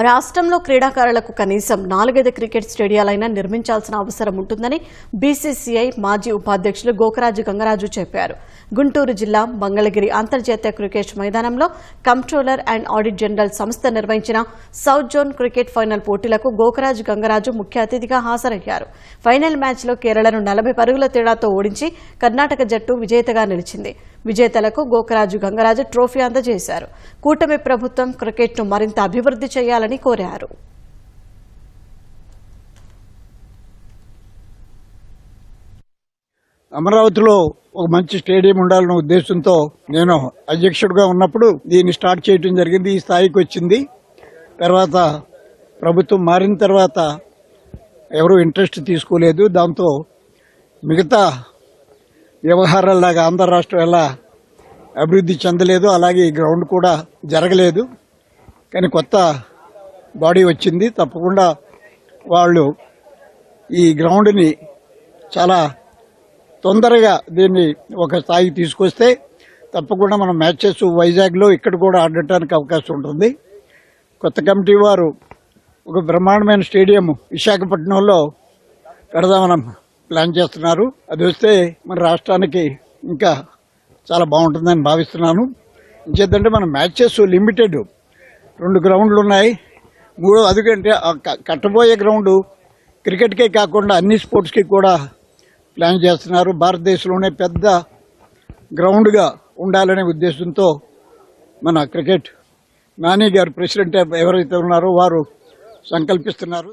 రాష్ట్రంలో క్రీడాకారులకు కనీసం నాలుగైదు క్రికెట్ స్టేడియాలైనా నిర్మించాల్సిన అవసరం ఉంటుందని బీసీసీఐ మాజీ ఉపాధ్యక్షులు గోకరాజు గంగరాజు చెప్పారు. గుంటూరు జిల్లా మంగళగిరి అంతర్జాతీయ క్రికెట్ మైదానంలో కంట్రోలర్ అండ్ ఆడిట్ జనరల్ సంస్థ నిర్వహించిన సౌత్ జోన్ క్రికెట్ ఫైనల్ పోటీలకు గోకరాజు గంగరాజు ముఖ్య అతిథిగా హాజరయ్యారు. ఫైనల్ మ్యాచ్లో కేరళను నలభై పరుగుల తేడాతో ఓడించి కర్ణాటక జట్టు విజేతగా నిలిచింది. విజేతలకు గోకరాజు గంగరాజు ట్రోఫీ అందజేశారు. కూటమి ప్రభుత్వం క్రికెట్ను మరింత అభివృద్ధి చేయాలని కోరారు. అమరావతిలో ఒక మంచి స్టేడియం ఉండాలన్న ఉద్దేశంతో నేను అధ్యక్షుడిగా ఉన్నప్పుడు దీన్ని స్టార్ట్ చేయడం జరిగింది. ఈ స్థాయికి వచ్చింది. తర్వాత ప్రభుత్వం మారిన తర్వాత ఎవరు ఇంట్రెస్ట్ తీసుకోలేదు. దాంతో మిగతా వ్యవహారాల్లాగా ఆంధ్ర రాష్ట్రం ఎలా అభివృద్ధి చెందలేదు. అలాగే ఈ గ్రౌండ్ కూడా జరగలేదు. కానీ కొత్త బాడీ వచ్చింది. తప్పకుండా వాళ్ళు ఈ గ్రౌండ్ని చాలా తొందరగా దీన్ని ఒక స్థాయికి తీసుకొస్తే తప్పకుండా మనం మ్యాచెస్ వైజాగ్లో ఇక్కడ కూడా ఆడటానికి అవకాశం ఉంటుంది. కొత్త కమిటీ వారు ఒక బ్రహ్మాండమైన స్టేడియం విశాఖపట్నంలో పెడదామని ప్లాన్ చేస్తున్నారు. అది వస్తే మన రాష్ట్రానికి ఇంకా చాలా బాగుంటుందని భావిస్తున్నాను. ఇంకేదంటే మన మ్యాచెస్ లిమిటెడ్ రెండు గ్రౌండ్లు ఉన్నాయి. మూడో అదికంటే కట్టబోయే గ్రౌండ్ క్రికెట్కే కాకుండా అన్ని స్పోర్ట్స్కి కూడా ప్లాన్ చేస్తున్నారు. భారతదేశంలోనే పెద్ద గ్రౌండ్గా ఉండాలనే ఉద్దేశంతో మన క్రికెట్ నాని గారు ప్రెసిడెంట్ ఎవరైతే ఉన్నారో వారు సంకల్పిస్తున్నారు.